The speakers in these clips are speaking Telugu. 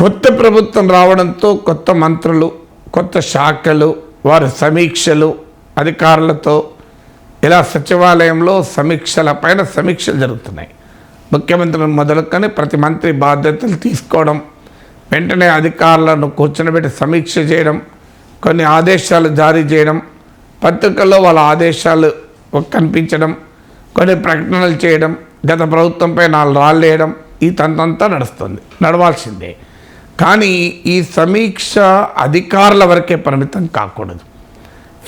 కొత్త ప్రభుత్వం రావడంతో కొత్త మంత్రులు కొత్త శాఖలు వారి సమీక్షలు అధికారులతో ఇలా సచివాలయంలో సమీక్షల పైన సమీక్షలు జరుగుతున్నాయి. ముఖ్యమంత్రి మొదలుకొని ప్రతి మంత్రి బాధ్యతలు తీసుకోవడం వెంటనే అధికారులను కూర్చొనిపెట్టి సమీక్ష చేయడం కొన్ని ఆదేశాలు జారీ చేయడం పత్రికల్లో వాళ్ళ ఆదేశాలు కనిపించడం కొన్ని ప్రకటనలు చేయడం గత ప్రభుత్వంపై నాలుగు రాళ్ళు వేయడం ఈ తంతంతా నడుస్తుంది నడవాల్సిందే. కానీ ఈ సమీక్ష అధికారుల వరకే పరిమితం కాకూడదు.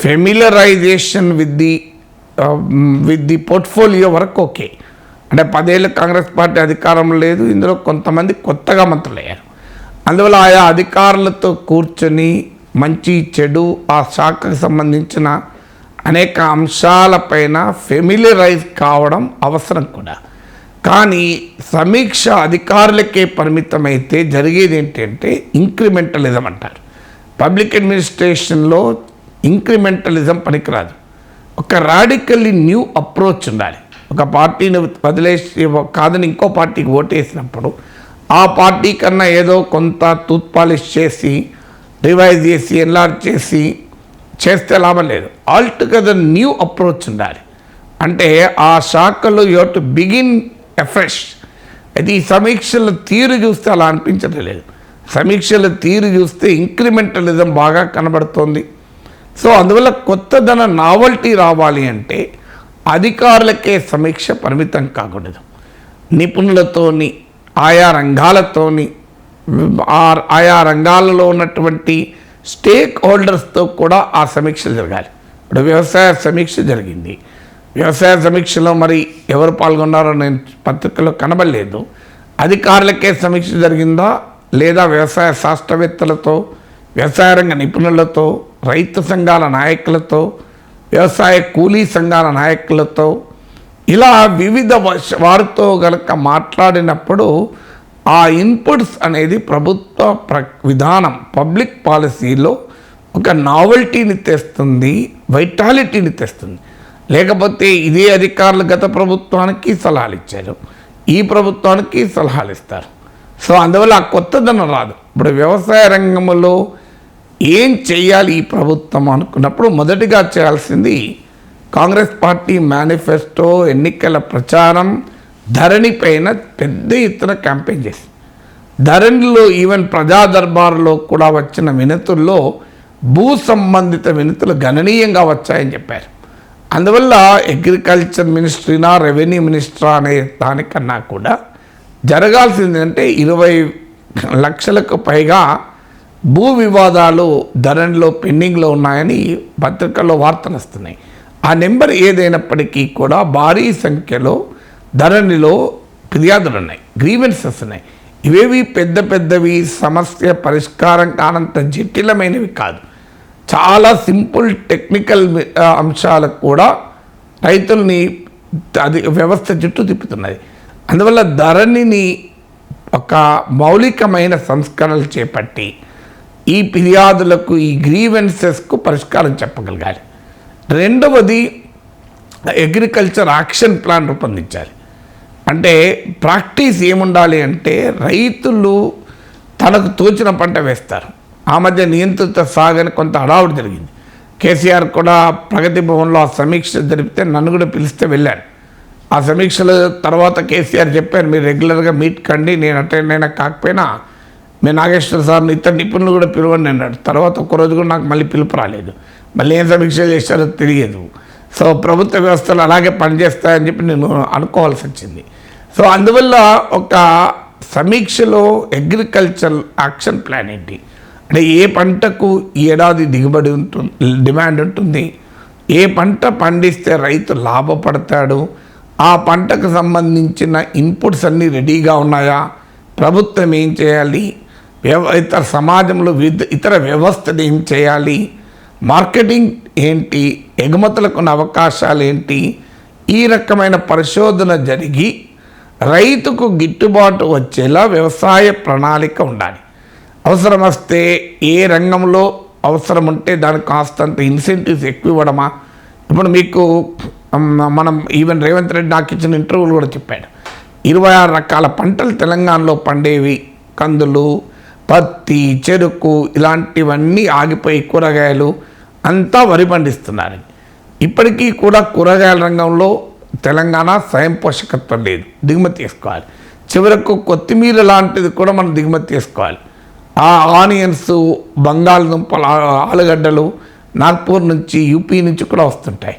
Familiarisation with the with the portfolio వరకు ఓకే. అంటే పదేళ్ళు కాంగ్రెస్ పార్టీ అధికారం లేదు ఇందులో కొంతమంది కొత్తగా మంత్రులయ్యారు అందువల్ల ఆయా అధికారులతో కూర్చొని మంచి చెడు ఆ శాఖకు సంబంధించిన అనేక అంశాలపైన ఫెమిలియరైజ్ కావడం అవసరం కూడా. కానీ సమీక్ష అధికారులకే పరిమితమైతే జరిగేది ఏంటంటే ఇంక్రిమెంటలిజం అంటారు. పబ్లిక్ అడ్మినిస్ట్రేషన్లో ఇంక్రిమెంటలిజం పనికిరాదు. ఒక రాడికల్లీ న్యూ అప్రోచ్ ఉండాలి. ఒక పార్టీని వదిలేసి కాదని ఇంకో పార్టీకి ఓటేసినప్పుడు ఆ పార్టీ కన్నా ఏదో కొంత టూత్ పాలిష్ చేసి రివైజ్ చేసి ఎన్లార్జ్ చేసి చేస్తే లాభం లేదు. ఆల్టుగెదర్ న్యూ అప్రోచ్ ఉండాలి. అంటే ఆ శాఖలో యూ టు బిగిన్ ఎఫ్రెష్ అయితే ఈ సమీక్షల తీరు చూస్తే అలా అనిపించడం లేదు సమీక్షల తీరు చూస్తే ఇంక్రిమెంటలిజం బాగా కనబడుతోంది. సో అందువల్ల కొత్తదన నావల్టీ రావాలి అంటే అధికారులకే సమీక్ష పరిమితం కాకూడదు. నిపుణులతోని ఆయా రంగాలతోని ఆ- ఆయా రంగాలలో ఉన్నటువంటి స్టేక్ హోల్డర్స్తో కూడా ఆ సమీక్ష జరగాలి. ఇప్పుడు వ్యవసాయ సమీక్ష జరిగింది. వ్యవసాయ సమీక్షలో మరి ఎవరు పాల్గొన్నారో నేను పత్రికలో కనబడలేదు. అధికారులకే సమీక్ష జరిగిందా? లేదా వ్యవసాయ శాస్త్రవేత్తలతో వ్యవసాయ రంగ నిపుణులతో రైతు సంఘాల నాయకులతో వ్యవసాయ కూలీ సంఘాల నాయకులతో ఇలా వివిధ వారితో గనక మాట్లాడినప్పుడు ఆ ఇన్పుట్స్ అనేది ప్రభుత్వ ప్ర విధానం పబ్లిక్ పాలసీలో ఒక నావల్టీని తెస్తుంది వైటాలిటీని తెస్తుంది. లేకపోతే ఇదే అధికారులు గత ప్రభుత్వానికి సలహాలు ఇచ్చారు. ఈ ప్రభుత్వానికి సలహాలు ఇస్తారు. సో అందువల్ల ఆ కొత్తదనం రాదు. ఇప్పుడు వ్యవసాయ రంగంలో ఏం చేయాలి ఈ ప్రభుత్వం అనుకున్నప్పుడు మొదటిగా చేయాల్సింది కాంగ్రెస్ పార్టీ మేనిఫెస్టో ఎన్నికల ప్రచారం ధరణి పైన పెద్ద ఎత్తున క్యాంపెయిన్ చేసింది. ధరణిలో ఈవెన్ ప్రజా దర్బారులో కూడా వచ్చిన వినతుల్లో భూ సంబంధిత వినతులు గణనీయంగా వచ్చాయని చెప్పారు. అందువల్ల అగ్రికల్చర్ మినిస్ట్రీనా రెవెన్యూ మినిస్ట్రా అనే దానికన్నా కూడా జరగాల్సింది అంటే ఇరవై లక్షలకు పైగా భూ వివాదాలు ధరణిలో పెండింగ్లో ఉన్నాయని పత్రికల్లో వార్తలు వస్తున్నాయి. ఆ నెంబర్ ఏదైనప్పటికీ కూడా భారీ సంఖ్యలో ధరణిలో ఫిర్యాదులు ఉన్నాయి గ్రీవెన్సెస్ ఉన్నాయి ఇవేవి పెద్ద పెద్దవి సమస్య పరిష్కారం కానంత జటిలమైనవి కాదు. చాలా సింపుల్ టెక్నికల్ అంశాలకు కూడా రైతుల్ని అది వ్యవస్థ చుట్టూ తిప్పుతున్నది అందువల్ల ధరణిని ఒక మౌలికమైన సంస్కరణలు చేపట్టి ఈ ఫిర్యాదులకు ఈ గ్రీవెన్సెస్కు పరిష్కారం చెప్పగలగాలి. రెండవది అగ్రికల్చర్ యాక్షన్ ప్లాన్ రూపొందించాలి. అంటే ప్రాక్టీస్ ఏముండాలి అంటే రైతులు తనకు తోచిన పంట వేస్తారు. ఆ మధ్య నియంత్రిత సాగని కొంత అడావుడు జరిగింది. కేసీఆర్ కూడా ప్రగతి భవన్లో ఆ సమీక్ష జరిపితే నన్ను కూడా పిలిస్తే వెళ్ళాను ఆ సమీక్షల తర్వాత కేసీఆర్ చెప్పారు మీరు రెగ్యులర్గా మీట్ కండి నేను అటెండ్ అయినా కాకపోయినా మీ నాగేశ్వర సార్ని ఇతర నిపుణులు కూడా పిలవండి అన్నాడు. తర్వాత ఒక్కరోజు రోజు కూడా నాకు మళ్ళీ పిలుపు రాలేదు. మళ్ళీ ఏం సమీక్ష చేశారో తెలియదు. సో ప్రభుత్వ వ్యవస్థలు అలాగే పనిచేస్తాయని చెప్పి నేను అనుకోవాల్సి వచ్చింది. సో అందువల్ల ఒక సమీక్షలో అగ్రికల్చర్ యాక్షన్ ప్లాన్ ఏంటి? అంటే ఏ పంటకు ఏడాది దిగుబడి ఉంటుంది డిమాండ్ ఉంటుంది? ఏ పంట పండిస్తే రైతు లాభపడతాడు? ఆ పంటకు సంబంధించిన ఇన్పుట్స్ అన్నీ రెడీగా ఉన్నాయా? ప్రభుత్వం ఏం చేయాలి? వ్యవ ఇతర సమాజంలో ఇతర వ్యవస్థలు ఏం చేయాలి? మార్కెటింగ్ ఏంటి? ఎగుమతులకు ఉన్న అవకాశాలు ఏంటి? ఈ రకమైన పరిశోధన జరిగి రైతుకు గిట్టుబాటు వచ్చేలా వ్యవసాయ ప్రణాళిక ఉండాలి. అవసరం వస్తే ఏ రంగంలో అవసరం ఉంటే దానికి కాస్తంత ఇన్సెంటివ్స్ ఎక్కువ ఇవ్వడమా ఇప్పుడు మీకు మనం ఈవెన్ రేవంత్ రెడ్డి నాకు ఇచ్చిన ఇంటర్వ్యూలు కూడా చెప్పాడు. ఇరవై ఆరు రకాల పంటలు తెలంగాణలో పండేవి. కందులు పత్తి చెరుకు ఇలాంటివన్నీ ఆగిపోయి కూరగాయలు అంతా వరి పండిస్తున్నారు. ఇప్పటికీ కూడా కూరగాయల రంగంలో తెలంగాణ స్వయం పోషకత్వం లేదు. దిగుమతి చేసుకోవాలి. చివరకు కొత్తిమీర లాంటిది కూడా మనం దిగుమతి చేసుకోవాలి. ఆ ఆనియన్స్ బంగాళదుంపలు ఆలుగడ్డలు నాగ్పూర్ నుంచి యూపీ నుంచి కూడా వస్తుంటాయి.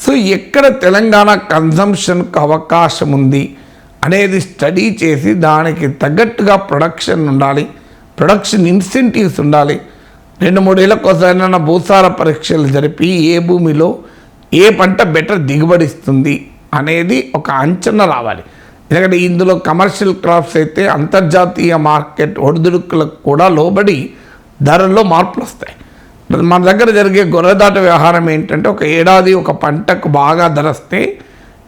సో ఎక్కడ తెలంగాణ కన్జంప్షన్కు అవకాశం ఉంది అనేది స్టడీ చేసి దానికి తగ్గట్టుగా ప్రొడక్షన్ ఉండాలి ప్రొడక్షన్ ఇన్సెంటివ్స్ ఉండాలి. రెండు మూడేళ్ళకోసారి భూసార పరీక్షలు జరిపి ఏ భూమిలో ఏ పంట బెటర్ దిగుబడిస్తుంది అనేది ఒక అంచనా రావాలి. ఎందుకంటే ఇందులో కమర్షియల్ క్రాప్స్ అయితే అంతర్జాతీయ మార్కెట్ ఒడిదుడుకులకు కూడా లోబడి ధరల్లో మార్పులు వస్తాయి. మన దగ్గర జరిగే గొర్రెదాట వ్యవహారం ఏంటంటే ఒక ఏడాది ఒక పంటకు బాగా ధర వస్తే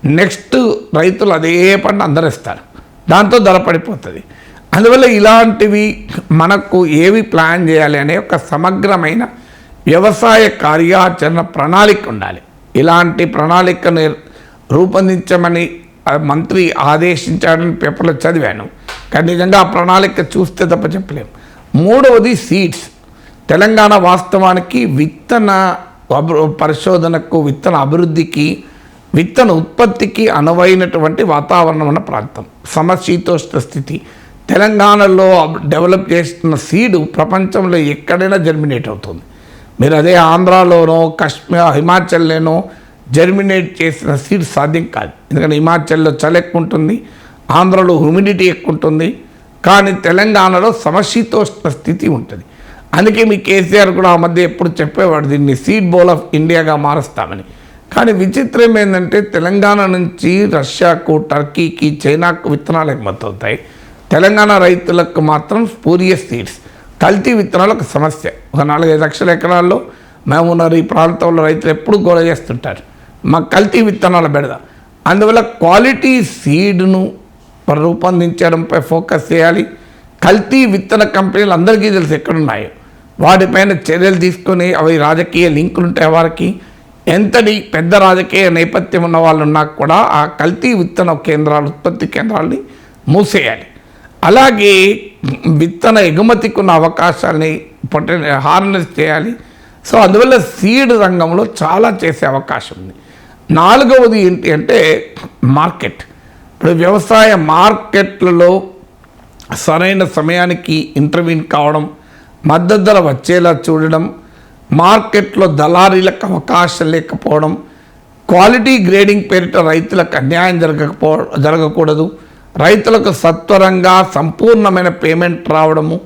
నెక్స్ట్ రైతులు అదే పంట అందరిస్తారు. దాంతో ధర పడిపోతుంది. అందువల్ల ఇలాంటివి మనకు ఏవి ప్లాన్ చేయాలి అనే ఒక సమగ్రమైన వ్యవసాయ కార్యాచరణ ప్రణాళిక ఉండాలి. ఇలాంటి ప్రణాళికను రూపొందించమని మంత్రి ఆదేశించాడని పేపర్లో చదివాను. కానీ నిజంగా ఆ ప్రణాళిక చూస్తే తప్ప చెప్పలేము మూడవది సీడ్స్. తెలంగాణ వాస్తవానికి విత్తన పరిశోధనకు విత్తన అభివృద్ధికి విత్తన ఉత్పత్తికి అనువైనటువంటి వాతావరణం ఉన్న ప్రాంతం. సమశీతోష్ణ స్థితి. తెలంగాణలో అబ్- డెవలప్ చేస్తున్న సీడు ప్రపంచంలో ఎక్కడైనా జర్మినేట్ అవుతుంది. మీరు అదే ఆంధ్రాలోనో కశ్మీర్ హిమాచల్లోనో జర్మినేట్ చేసిన సీడ్ సాధ్యం కాదు. ఎందుకంటే హిమాచల్లో చలి ఎక్కువ ఉంటుంది ఆంధ్రలో హ్యూమిడిటీ ఎక్కువ ఉంటుంది కానీ తెలంగాణలో సమశీతోష్ణ స్థితి ఉంటుంది. అందుకే మీ కేసీఆర్ కూడా ఆ మధ్య ఎప్పుడు చెప్పేవాడు దీన్ని సీడ్ బౌల్ ఆఫ్ ఇండియాగా మారుస్తామని. కానీ విచిత్రం ఏంటంటే తెలంగాణ నుంచి రష్యాకు టర్కీకి చైనాకు విత్తనాలు ఎగుమతి అవుతాయి. తెలంగాణ రైతులకు మాత్రం స్పూరియస్ సీడ్స్ కల్తీ విత్తనాలు ఒక సమస్య. ఒక నాలుగైదు లక్షల ఎకరాల్లో మేమున్నారు ఈ ప్రాంతంలో రైతులు ఎప్పుడు గోల చేస్తుంటారు. మా కల్తీ విత్తనాల బెడద. అందువల్ల క్వాలిటీ సీడ్ను రూపొందించడంపై ఫోకస్ చేయాలి. కల్తీ విత్తన కంపెనీలు అందరికీ తెలుసు ఎక్కడున్నాయో. వాటిపైన చర్యలు తీసుకొని అవి రాజకీయ లింకులు ఉంటాయి వారికి. ఎంతటి పెద్ద రాజకీయ నేపథ్యం ఉన్న వాళ్ళు ఉన్నా కూడా ఆ కల్తీ విత్తన కేంద్రాలు ఉత్పత్తి కేంద్రాలని మూసేయాలి. అలాగే విత్తన ఎగుమతికి ఉన్న అవకాశాలని పొటె హార్నెస్ చేయాలి. సో అందువల్ల సీడ్ రంగంలో చాలా చేసే అవకాశం ఉంది. నాలుగవది ఏంటి అంటే మార్కెట్. ఇప్పుడు వ్యవసాయ మార్కెట్లలో సరైన సమయానికి ఇంటర్వ్యూన్ కావడం మద్దతు ధర వచ్చేలా చూడడం మార్కెట్లో దళారీలకు అవకాశం లేకపోవడం క్వాలిటీ గ్రేడింగ్ పేరిట రైతులకు అన్యాయం జరగకపో జరగకూడదు రైతులకు సత్వరంగా సంపూర్ణమైన పేమెంట్ రావడము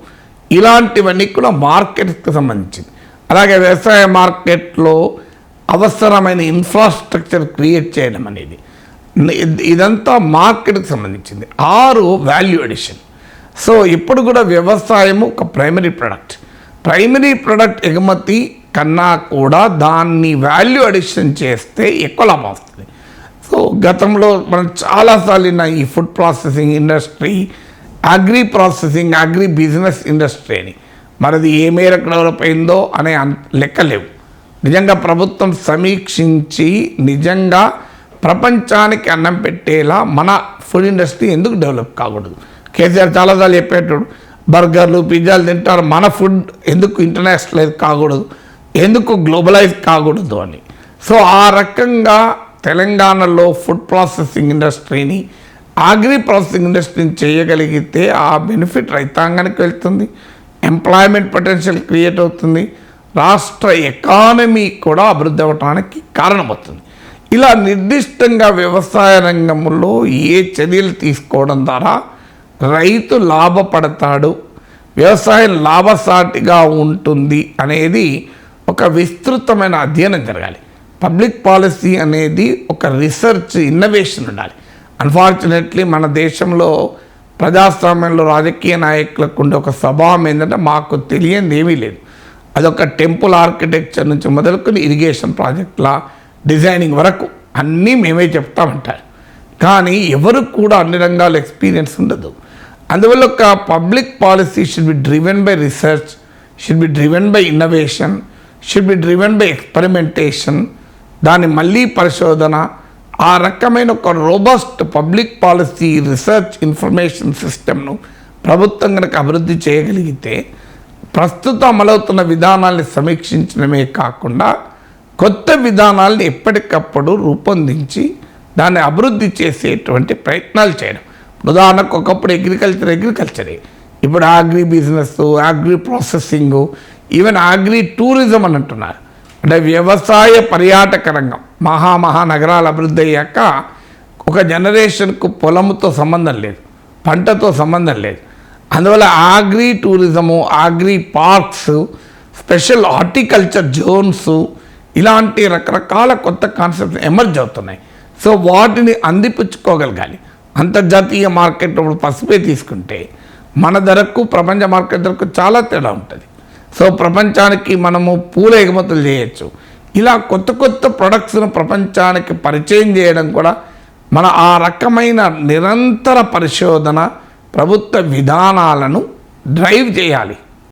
ఇలాంటివన్నీ కూడా మార్కెట్కి సంబంధించింది. అలాగే వ్యవసాయ మార్కెట్లో అవసరమైన ఇన్ఫ్రాస్ట్రక్చర్ క్రియేట్ చేయడం అనేది. ఇదంతా మార్కెట్కి సంబంధించింది. ఆరు వాల్యూ ఎడిషన్ సో ఇప్పుడు కూడా వ్యవసాయం ఒక ప్రైమరీ ప్రొడక్ట్ ప్రైమరీ ప్రొడక్ట్ ఎగుమతి కన్నా కూడా దాన్ని వాల్యూ అడిషన్ చేస్తే ఎక్కువ లాభం వస్తుంది. సో గతంలో మనం చాలాసార్లు విన్న ఈ food processing industry agri processing agri business industry అని. మరిది ఏ మేరకు డెవలప్ అయిందో అనే లెక్కలేవు నిజంగా ప్రభుత్వం సమీక్షించి నిజంగా ప్రపంచానికి అన్నం పెట్టేలా మన ఫుడ్ ఇండస్ట్రీ ఎందుకు డెవలప్ కాకూడదు? కేసీఆర్ చాలాసార్లు చెప్పేటోడు బర్గర్లు పిజ్జాలు తింటారు మన ఫుడ్ ఎందుకు ఇంటర్నేషనలైజ్ కాకూడదు? ఎందుకు గ్లోబలైజ్ కాకూడదు అని. సో ఆ రకంగా తెలంగాణలో ఫుడ్ ప్రాసెసింగ్ ఇండస్ట్రీని అగ్రి ప్రాసెసింగ్ ఇండస్ట్రీని చేయగలిగితే ఆ బెనిఫిట్ రైతాంగానికి వెళ్తుంది ఎంప్లాయ్మెంట్ పొటెన్షియల్ క్రియేట్ అవుతుంది రాష్ట్ర ఎకానమీ కూడా అభివృద్ధి అవ్వడానికి కారణమవుతుంది. ఇలా నిర్దిష్టంగా వ్యవసాయ రంగంలో ఏ చర్యలు తీసుకోవడం ద్వారా రైతు లాభపడతాడు వ్యవసాయం లాభసాటిగా ఉంటుంది అనేది ఒక విస్తృతమైన అధ్యయనం జరగాలి. పబ్లిక్ పాలసీ అనేది ఒక రీసెర్చ్ ఇన్నోవేషన్ ఉండాలి. అన్ఫార్చునేట్లీ మన దేశంలో ప్రజాస్వామ్యంలో రాజకీయ నాయకులకు ఉండే ఒక స్వభావం ఏంటంటే మాకు తెలియంది ఏమీ లేదు. అదొక టెంపుల్ ఆర్కిటెక్చర్ నుంచి మొదలుకొని ఇరిగేషన్ ప్రాజెక్టుల డిజైనింగ్ వరకు అన్నీ మేమే చెప్తామంటారు. కానీ ఎవరు కూడా అన్ని రంగాల ఎక్స్పీరియన్స్ ఉండదు. అందువల్ల ఒక public policy should be driven by research should be driven by innovation should be driven by experimentation దాని మళ్ళీ పరిశోధన ఆ రకమైన ఒక robust public policy research information సిస్టమ్ను ప్రభుత్వం కనుక అభివృద్ధి చేయగలిగితే ప్రస్తుతం అమలవుతున్న విధానాల్ని సమీక్షించడమే కాకుండా కొత్త విధానాల్ని ఎప్పటికప్పుడు రూపొందించి దాన్ని అభివృద్ధి చేసేటువంటి ప్రయత్నాలు చేయడం. ఉదాహరణకు ఒకప్పుడు అగ్రికల్చర్ అగ్రికల్చరే ఇప్పుడు agri business agri processing even agri tourism అని అంటున్నారు. అంటే వ్యవసాయ పర్యాటక రంగం. మహా నగరాలు అభివృద్ధి అయ్యాక ఒక జనరేషన్కు పొలముతో సంబంధం లేదు. పంటతో సంబంధం లేదు. అందువల్ల agri tourism agri parks special horticulture zones ఇలాంటి రకరకాల కొత్త కాన్సెప్ట్స్ ఎమర్జ్ అవుతున్నాయి. సో వాటిని అందిపుచ్చుకోగలగాలి. అంతర్జాతీయ మార్కెట్ ఇప్పుడు పసుపే తీసుకుంటే మన ధరకు ప్రపంచ మార్కెట్ ధరకు చాలా తేడా ఉంటుంది. సో ప్రపంచానికి మనము పూల ఎగుమతులు చేయొచ్చు. ఇలా కొత్త కొత్త ప్రొడక్ట్స్ను ప్రపంచానికి పరిచయం చేయడం కూడా మన ఆ రకమైన నిరంతర పరిశోధన ప్రభుత్వ విధానాలను డ్రైవ్ చేయాలి.